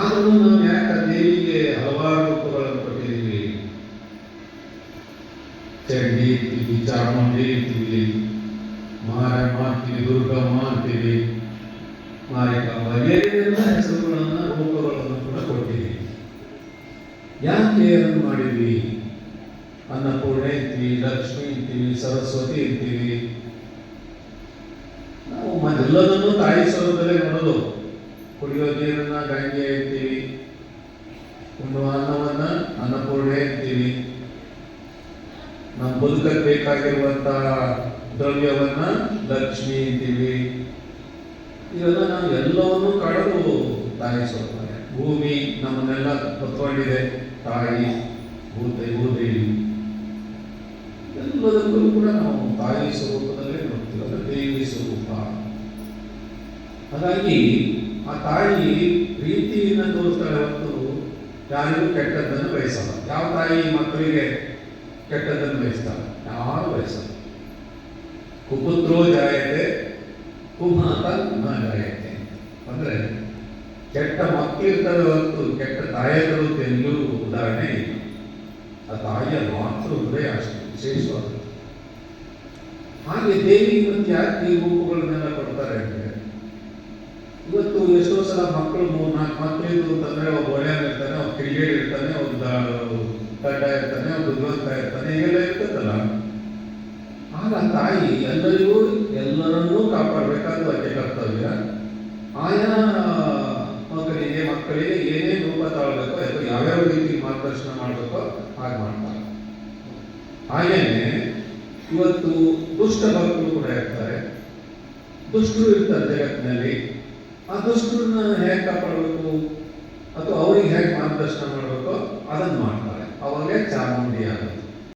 ಆದರೂ ನಾವು ಯಾಕೆ ದೇವಿಗೆ ಹಲವಾರು ರೂಪಗಳನ್ನು ಕೊಟ್ಟಿದ್ದೀವಿ? ಚಂಡಿ ಇರ್ತೀವಿ ಚಾಮುಂಡಿ ಇರ್ತೀವಿ ಮಾರಮ್ಮ ಅಂತೀವಿ ದುರ್ಗಮ್ಮ ಅಂತೀವಿ ಮಾರಿಕಮ್ಮ ಏನೆಲ್ಲ ಹೆಸರುಗಳನ್ನ, ರೂಪಗಳನ್ನು ಕೂಡ ಕೊಟ್ಟಿದ್ದೀವಿ. ಯಾಕೆ ಅದನ್ನು ಮಾಡಿದ್ವಿ? ಅನ್ನಪೂರ್ಣ ಇರ್ತೀವಿ ಲಕ್ಷ್ಮಿ ಇರ್ತೀವಿ ಸರಸ್ವತಿ ಇರ್ತೀವಿ ನಾವು ಮೊದಲದನ್ನು ತಾಯಿ ಸ್ವರೂಪದಲ್ಲೇ ನೋಡೋದು ಕುಡಿಯೋ ಗಂಗೆ ಅಂತೀವಿ ಉಣ್ಣುವ ಅನ್ನವನ್ನ ಅನ್ನಪೂರ್ಣೆ ಅಂತೀವಿ ನಮ್ಮ ಬದುಕಕ್ಕೆ ಬೇಕಾಗಿರುವಂತಹ ದ್ರವ್ಯವನ್ನ ಲಕ್ಷ್ಮಿ ಅಂತೀವಿ. ಇವೆಲ್ಲ ನಾವು ಎಲ್ಲವನ್ನೂ ಕಳೆದು ತಾಯಿ ಸ್ವರೂಪನೇ. ಭೂಮಿ ನಮ್ಮನ್ನೆಲ್ಲ ಹೊತ್ಕೊಂಡಿದೆ. ತಾಯಿ, ಭೂತೆ, ಭೂದೇವಿ. ಎಲ್ಲದಕ್ಕೂ ಕೂಡ ನಾವು ತಾಯಿ ಸ್ವರೂಪದಲ್ಲೇ ನೋಡ್ತೀವಿ. ದೇವಿ ಸ್ವರೂಪ. ಹಾಗಾಗಿ ಆ ತಾಯಿ ಪ್ರೀತಿಯಿಂದ ತೋರಿಸ್ತಾಳೆ ಹೊತ್ತು ಯಾರಿಗೂ ಕೆಟ್ಟದ್ದನ್ನು ಬಯಸಲ್ಲ. ಯಾವ ತಾಯಿ ಮಕ್ಕಳಿಗೆ ಕೆಟ್ಟದ್ದನ್ನು ಬಯಸ್ತಾಳೆ? ಯಾರು ಬಯಸಲ್ಲ. ಕುಪುತ್ರೋ ಜಾಯತೆ, ಕುಮಾತ ನ ಜಾಯತೆ. ಅಂದ್ರೆ ಕೆಟ್ಟ ಮಕ್ಕಳಿರ್ತಾರೆ ಹೊರತು ಕೆಟ್ಟ ತಾಯಿಗಳು ಉದಾಹರಣೆ ಇಲ್ಲ. ಆ ತಾಯಿಯ ಮಾತೃ ಹೃದಯ ಅಷ್ಟು ವಿಶೇಷವಾದ ಹಾಗೆ ದೇವಿ ಮತ್ತೆ ಯಾಕೆ ಈ ರೂಪಗಳನ್ನೆಲ್ಲ ಕೊಡ್ತಾರೆ ಅಂದ್ರೆ ಮಕ್ಕಳು ಮೂರು ನಾಲ್ಕು ಮಕ್ಕಳಿದ್ದು ಅಂತಂದ್ರೆ ಒಬ್ಬ ಒಳ್ಳೆಯ ಇರ್ತಾನೆ, ಒಬ್ಬ ಕ್ರಿಕೆಟ್ ಇರ್ತಾನೆ, ಒಬ್ಬ ಕಡ್ಡ ಇರ್ತಾನೆ, ಒಬ್ಬ ದುರಂತ ಇರ್ತಾನೆ, ಹೀಗೆಲ್ಲ ಇರ್ತದಲ್ಲ. ಆಗ ತಾಯಿ ಎಲ್ಲರಿಗೂ, ಎಲ್ಲರನ್ನೂ ಕಾಪಾಡಬೇಕಾದ ಆಕೆ ಕರ್ತವ್ಯ. ಆಯಾ ಮಕ್ಕಳಿಗೆ ಮಕ್ಕಳಿಗೆ ಏನೇ ರೂಪ ತಾಳ್ಬೇಕೋ, ಅಥವಾ ಯಾವ್ಯಾವ ರೀತಿ ಮಾರ್ಗದರ್ಶನ ಮಾಡಬೇಕೋ, ಹಾಗೆ ಮಾಡ್ತಾರೆ. ಹಾಗೇನೆ, ಇವತ್ತು ದುಷ್ಟ ಭಕ್ತರು ಕೂಡ ಇರ್ತಾರೆ. ದುಷ್ಟರು ಇರ್ತಾರೆ ಜಗತ್ತಿನಲ್ಲಿ. ಆ ದುಷ್ಟರನ್ನ ಹೇಗೆ ಕಾಪಾಡಬೇಕು? ಅಥವಾ ಅವ್ರಿಗೆ ಹೇಗೆ ಮಾರ್ಗದರ್ಶನ ಮಾಡಬೇಕು ಅದನ್ನು ಮಾಡ್ತಾರೆ. ಅವಾಗೇ ಚಾಮುಂಡಿ ಆಗುತ್ತೆ